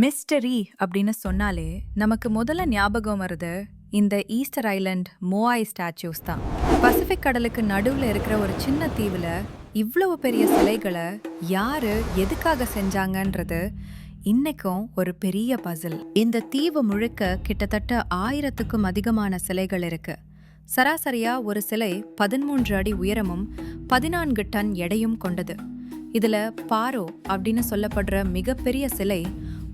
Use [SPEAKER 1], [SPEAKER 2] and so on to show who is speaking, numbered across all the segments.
[SPEAKER 1] Mystery அப்படின்னு சொன்னாலே நமக்கு முதல்ல ஞாபகம் வருது இந்த ஈஸ்டர் ஐலண்ட் மோவாய் ஸ்டாச்சூஸ் தான். பசிபிக் கடலுக்கு நடுவில் இருக்கிற ஒரு சின்ன தீவில் இவ்வளவு பெரிய சிலைகளை யாரு எதுக்காக செஞ்சாங்கன்றது இன்னைக்கும் ஒரு பெரிய பசில். இந்த தீவு முழுக்க கிட்டத்தட்ட ஆயிரத்துக்கும் அதிகமான சிலைகள் இருக்கு. சராசரியா ஒரு சிலை பதிமூன்று அடி உயரமும் பதினான்கு டன் எடையும் கொண்டது. இதுல பாரோ அப்படின்னு சொல்லப்படுற மிகப்பெரிய சிலை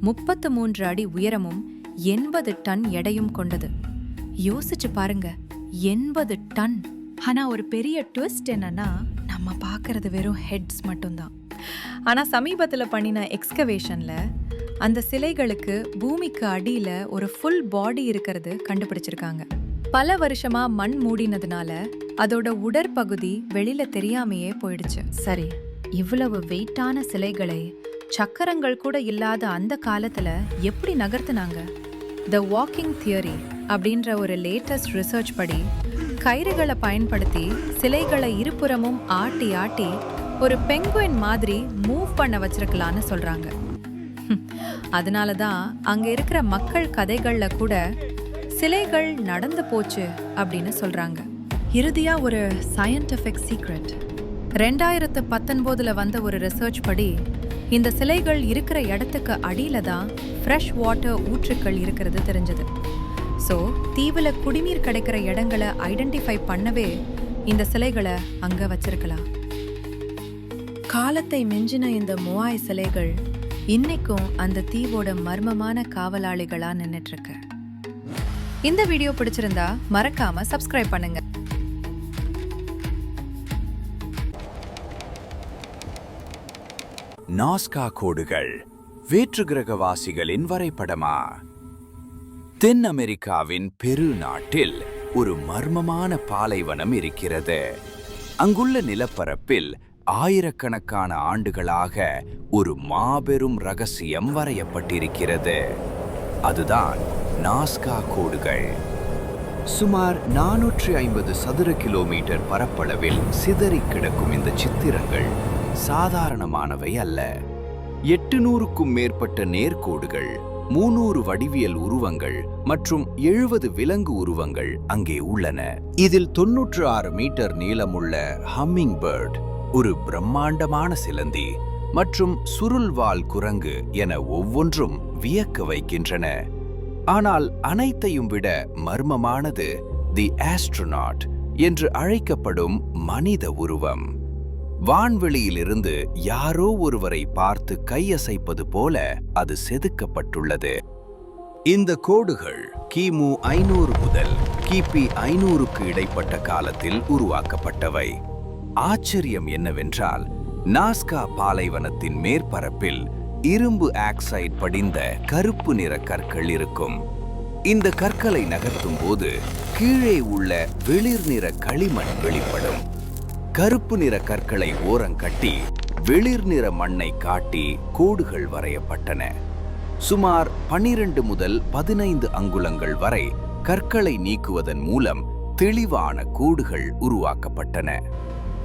[SPEAKER 1] முப்பத்து மூன்று அடி உயரமும் எண்பது டன் எடையும் கொண்டது. யோசிச்சு பாருங்க எண்பது டன். ஆனா ஒரு பெரிய ட்விஸ்ட் என்னன்னா நம்ம பார்க்கறது வெறும் ஹெட்ஸ் மட்டும்தான். ஆனா சமீபத்தில் பண்ணின எக்ஸ்கவேஷன்ல அந்த சிலைகளுக்கு பூமிக்கு அடியில ஒரு ஃபுல் பாடி இருக்கிறது கண்டுபிடிச்சிருக்காங்க. பல வருஷமா மண் மூடினதுனால அதோட உடற்பகுதி வெளியில தெரியாமையே போயிடுச்சு. சரி இவ்வளவு வெயிட்டான சிலைகளை சக்கரங்கள் கூட இல்லாத அந்த காலத்துல எப்படி நகர்த்துனாங்க? த வாக்கிங் தியரி அப்படின்ற ஒரு லேட்டஸ்ட் ரிசர்ச் படி கயிறுகளை பயன்படுத்தி சிலைகளை இருபுறமும் ஆட்டி ஆட்டி ஒரு பெங்குயின் மாதிரி மூவ் பண்ண வச்சிருக்கலான்னு சொல்றாங்க. அதனால தான் அங்க இருக்கிற மக்கள் கதைகள்ல கூட சிலைகள் நடந்து போச்சு அப்படின்னு சொல்றாங்க. இறுதியா ஒரு சயின்டிஃபிக் சீக்ரெட் ரெண்டாயிரத்து பத்தொன்பதுல வந்த ஒரு ரிசர்ச் படி இந்த சிலைகள் இருக்கிற இடத்துக்கு அடியில தான் ஃப்ரெஷ் வாட்டர் ஊற்றுக்கள் இருக்கிறது தெரிஞ்சது. ஸோ தீவில் குடிநீர் கிடைக்கிற இடங்களை ஐடென்டிஃபை பண்ணவே இந்த சிலைகளை அங்கே வச்சிருக்கலாம். காலத்தை மிஞ்சின இந்த மூவாய் சிலைகள் இன்னைக்கும் அந்த தீவோட மர்மமான காவலாளிகளாக நின்னுட்டு இந்த வீடியோ பிடிச்சிருந்தா மறக்காம சப்ஸ்கிரைப் பண்ணுங்க.
[SPEAKER 2] நாஸ்கா கோடுகள் வேற்று கிரகவாசிகளின் வரைபடமா? தென் அமெரிக்காவின் பெரு நாட்டில் ஒரு மர்மமான பாலைவனம் இருக்கிறது. அங்குள்ள நிலப்பரப்பில் ஆயிரக்கணக்கான ஆண்டுகளாக ஒரு மாபெரும் ரகசியம் வரையப்பட்டிருக்கிறது. அதுதான் நாஸ்கா கோடுகள். சுமார் நானூற்றி ஐம்பது சதுர கிலோமீட்டர் பரப்பளவில் சிதறிக் கிடக்கும் இந்த சித்திரங்கள். சாதாரணமானவை அல்ல. எட்டுநூறுக்கும் மேற்பட்ட நேர்கோடுகள் மூநூறு வடிவியல் உருவங்கள் மற்றும் எழுபது விலங்கு உருவங்கள் அங்கே உள்ளன. இதில் தொன்னூற்று ஆறு மீட்டர் நீளமுள்ள ஹம்மிங் பேர்ட் ஒரு பிரம்மாண்டமான சிலந்தி மற்றும் சுருள்வால் குரங்கு என ஒவ்வொன்றும் வியக்க வைக்கின்றன. ஆனால் அனைத்தையும் விட மர்மமானது தி ஆஸ்ட்ரோநாட் என்று அழைக்கப்படும் மனித உருவம். வான்வெளியிலிருந்து யாரோ ஒருவரை பார்த்து கையசைப்பது போல அது செதுக்கப்பட்டுள்ளது. இந்த கோடுகள் கிமு ஐநூறு முதல் கிபி ஐநூறுக்கு இடைப்பட்ட காலத்தில் உருவாக்கப்பட்டவை. ஆச்சரியம் என்னவென்றால் நாஸ்கா பாலைவனத்தின் மேற்பரப்பில் இரும்பு ஆக்சைடு படிந்த கருப்பு நிற கற்கள் இருக்கும். இந்த கற்களை நகர்த்தும் போது கீழே உள்ள வெளிர் நிற களிமண் வெளிப்படும். கருப்பு நிற கற்களை ஓரங்கட்டி வெளிர் நிற மண்ணை காட்டி கோடுகள் வரையப்பட்டன. சுமார் பனிரெண்டு முதல் பதினைந்து அங்குலங்கள் வரை கற்களை நீக்குவதன் மூலம் தெளிவான கோடுகள் உருவாக்கப்பட்டன.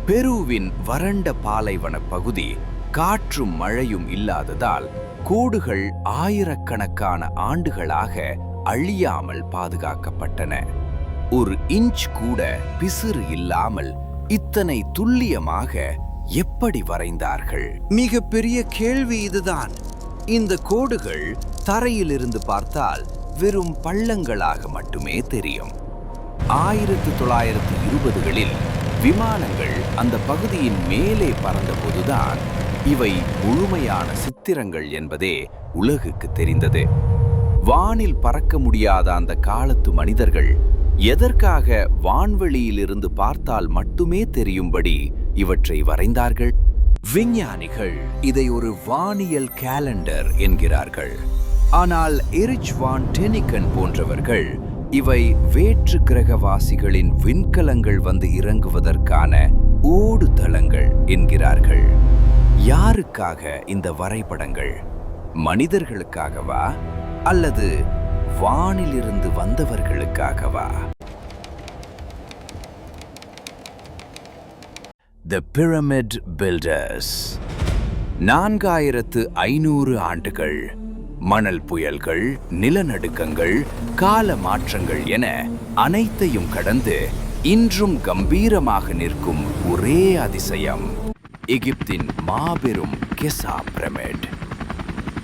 [SPEAKER 2] பெருவின் வறண்ட பாலைவன பகுதி காற்றும் மழையும் இல்லாததால் கோடுகள் ஆயிரக்கணக்கான ஆண்டுகளாக அழியாமல் பாதுகாக்கப்பட்டன. ஒரு இன்ச் கூட பிசிறு இல்லாமல் இத்தனை துல்லியமாக எப்படி வரைந்தார்கள்? மிகப்பெரிய கேள்வி இதுதான். இந்த கோடுகள் தரையிலிருந்து பார்த்தால் வெறும் பள்ளங்களாக மட்டுமே தெரியும். ஆயிரத்தி தொள்ளாயிரத்தி இருபதுகளில் விமானங்கள் அந்த பகுதியின் மேலே பறந்தபோதுதான் இவை முழுமையான சித்திரங்கள் என்பதே உலகுக்கு தெரிந்தது. வானில் பறக்க முடியாத அந்த காலத்து மனிதர்கள் எதற்காக வான்வெளியிலிருந்து பார்த்தால் மட்டுமே தெரியும்படி இவற்றை வரைந்தார்கள்? விஞ்ஞானிகள் இதை ஒரு வானியல் கேலண்டர் என்கிறார்கள். ஆனால் எரிச் வான் டெனிக்கன் போன்றவர்கள் இவை வேற்று கிரகவாசிகளின் விண்கலங்கள் வந்து இறங்குவதற்கான ஓடு தளங்கள் என்கிறார்கள். யாருக்காக இந்த வரைபடங்கள்? மனிதர்களுக்காகவா? அல்லது வானிலிருந்து வந்தவர்களுக்காகவா? த பிரமிட் பில்டர்ஸ் நான்காயிரத்து ஐநூறு ஆண்டுகள் மணல் புயல்கள் நிலநடுக்கங்கள் கால மாற்றங்கள் என அனைத்தையும் கடந்து இன்றும் கம்பீரமாக நிற்கும் ஒரே அதிசயம் எகிப்தின் மாபெரும் கெசா பிரமிட்.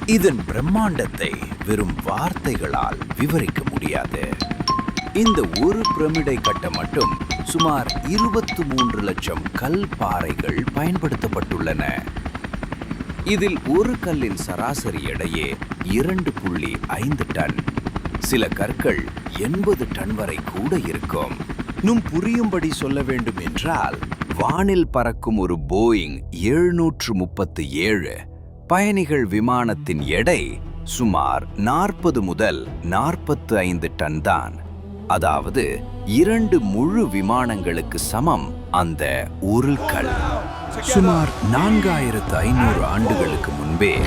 [SPEAKER 2] இதன் பிரம்மாண்டத்தை வெறும் வார்த்தைகளால் விவரிக்க முடியாது. இந்த ஒரு பிரமிடை கட்ட மட்டும் சுமார் இருபத்து மூன்று லட்சம் கல் பாறைகள் பயன்படுத்தப்பட்டுள்ளன. இதில் ஒரு கல்லின் சராசரி எடையே இரண்டு புள்ளி ஐந்து டன். சில கற்கள் எண்பது டன் வரை கூட இருக்கும். இன்னும் புரியும்படி சொல்ல வேண்டும் என்றால் வானில் பறக்கும் ஒரு போயிங் எழுநூற்று முப்பத்து ஏழு பயணிகள் விமானத்தின் எடை சுமார் நாற்பது முதல் நாற்பத்து ஐந்து டன் தான். அதாவது இரண்டு முழு விமானங்களுக்கு சமம் அந்த உருள்கள் சுமார் நான்காயிரத்து ஐநூறு ஆண்டுகளுக்கு முன்பே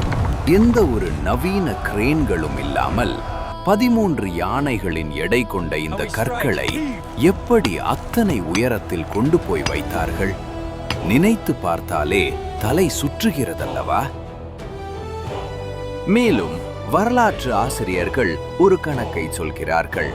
[SPEAKER 2] எந்த ஒரு நவீன கிரேன்களும் இல்லாமல் பதிமூன்று யானைகளின் எடை கொண்ட இந்த கற்களை எப்படி அத்தனை உயரத்தில் கொண்டு போய் வைத்தார்கள்? நினைத்து பார்த்தாலே தலை சுற்றுகிறதல்லவா? மேலும் வரலாற்று ஆசிரியர்கள் ஒரு கணக்கை சொல்கிறார்கள்.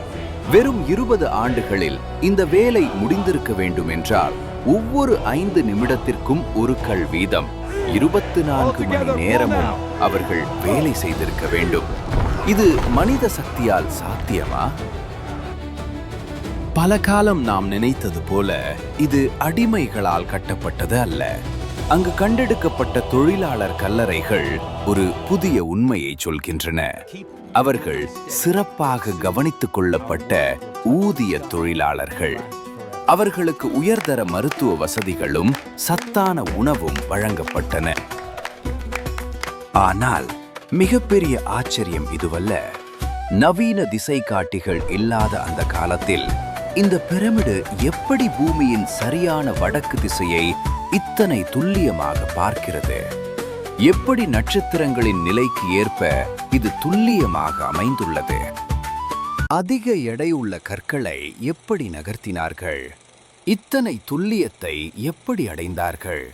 [SPEAKER 2] வெறும் இருபது ஆண்டுகளில் இந்த வேலை முடிந்திருக்க வேண்டும் என்றால் ஒவ்வொரு ஐந்து நிமிடத்திற்கும் ஒரு கல் வீதம் இருபத்து நான்கு மணி நேரமும் அவர்கள் வேலை செய்திருக்க வேண்டும். இது மனித சக்தியால் சாத்தியமா? பல காலம் நாம் நினைத்தது போல இது அடிமைகளால் கட்டப்பட்டது அல்ல. அங்கு கண்டெடுக்கப்பட்ட தொழிலாளர் கல்லறைகள் ஒரு புதிய உண்மையை சொல்கின்றன. அவர்கள் சிறப்பாக கவனித்துக் கொள்ளப்பட்ட ஊதிய தொழிலாளர்கள். அவர்களுக்கு உயர்தர மருத்துவ வசதிகளும் சத்தான உணவும் வழங்கப்பட்டன. ஆனால் மிகப்பெரிய ஆச்சரியம் இதுவல்ல. நவீன திசை காட்டிகள் இல்லாத அந்த காலத்தில் இந்த பிரமிடு எப்படி பூமியின் சரியான வடக்கு திசையை இத்தனை துல்லியமாக பார்க்கிறது? எப்படி நட்சத்திரங்களின் நிலைக்கு ஏற்ப இது துல்லியமாக அமைந்துள்ளது? அதிக எடையுள்ள கற்களை எப்படி நகர்த்தினார்கள்? இத்தனை துல்லியத்தை எப்படி அடைந்தார்கள்?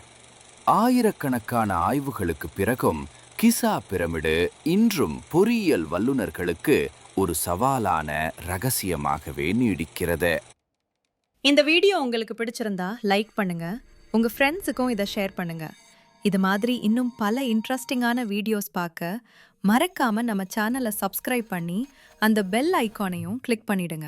[SPEAKER 2] ஆயிரக்கணக்கான ஆய்வுகளுக்கு பிறகும் கிசா பிரமிடு இன்றும் பொறியியல் வல்லுநர்களுக்கு ஒரு சவாலான ரகசியமாகவே நீடிக்கிறது.
[SPEAKER 1] இந்த வீடியோ உங்களுக்கு பிடிச்சிருந்தா லைக் பண்ணுங்க உங்கள் ஃப்ரெண்ட்ஸுக்கும் இதை ஷேர் பண்ணுங்க. இது மாதிரி இன்னும் பல இன்ட்ரெஸ்டிங்கான வீடியோஸ் பார்க்க மறக்காமல் நம்ம சேனலை சப்ஸ்கிரைப் பண்ணி அந்த பெல் ஐக்கானையும் கிளிக் பண்ணிடுங்க.